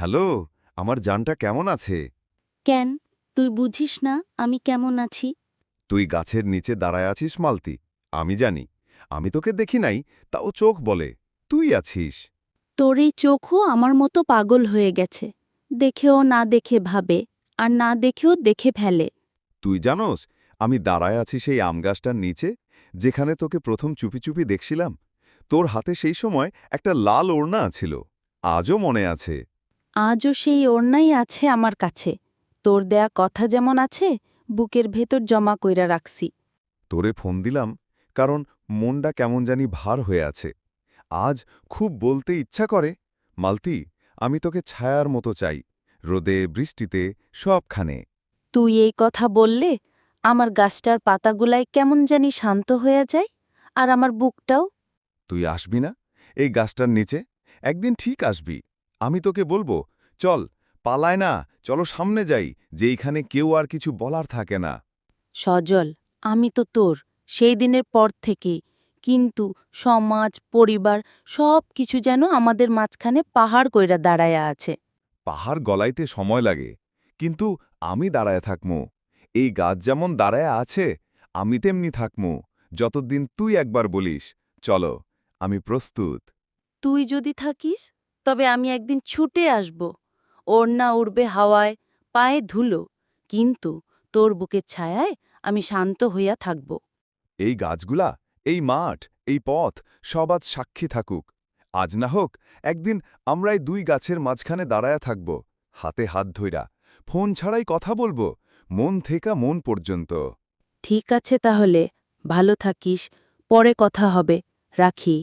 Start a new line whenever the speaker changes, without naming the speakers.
Hello আমার জানটা কেমন আছে?
কেন? তুই বুঝিস না আমি কেমন আছি?
তুই গাছের নিচে দাঁড়ায় আছিস মালতি। আমি জানি। আমি তোকে দেখি নাই তাও চোখ বলে। তুই আছিস।
তোর এই চোখও আমার মতো পাগল হয়ে গেছে। দেখেও না দেখে ভাবে আর না দেখেও দেখে ফেলে।
তুই জানোস আমি দাঁড়ায় আছি সেই আম গাছটার নিচে যেখানে তোকে প্রথম চুপি চুপি দেখছিলাম। তোর হাতে সেই সময় একটা লাল ওড়না ছিল। আজও মনে আছে।
আজও সেই ওড়নাই আছে আমার কাছে। তোর দেয়া কথা যেমন আছে বুকের ভেতর জমা কইরা রাখছি।
তোরে ফোন দিলাম কারণ মনটা কেমন জানি ভার হয়ে আছে। আজ খুব বলতে ইচ্ছা করে মালতি আমি তোকে ছায়ার মতো চাই রোদে বৃষ্টিতে সবখানে।
তুই এই কথা বললে আমার গাছটার পাতাগুলাই কেমন জানি শান্ত হয়ে যায় আর আমার বুকটাও।
তুই আসবি না? এই গাছটার নিচে একদিন ঠিক আসবি। আমি তোকে বলব চল পালায় না চলো সামনে যাই যে এইখানে কেউ আর কিছু বলার থাকে না।
সজল আমি তো তোর সেই দিনের পর থেকে। কিন্তু সমাজ পরিবার সব কিছু যেন আমাদের মাঝখানে পাহাড় কইরা দাঁড়ায়া আছে।
পাহাড় গলাইতে সময় লাগে কিন্তু আমি দাঁড়ায় থাকমু। এই গাছ যেমন দাঁড়ায় আছে আমি তেমনি থাকমু। যতদিন তুই একবার বলিস চলো আমি প্রস্তুত।
তুই যদি থাকিস তবে আমি একদিন ছুটে আসব। ওড়না উড়বে হাওয়ায় পায়ে ধুলো। কিন্তু তোর বুকের ছায়ায় আমি শান্ত হইয়া থাকব।
এই গাছগুলা এই মাঠ এই পথ সব আজ সাক্ষী থাকুক। আজ না হোক একদিন আমরাই দুই গাছের মাঝখানে দাঁড়ায়া থাকব হাতে হাত ধইরা। ফোন ছাড়াই কথা বলব মন থেকে মন পর্যন্ত।
ঠিক আছে তাহলে ভালো থাকিস পরে কথা হবে। রাখি।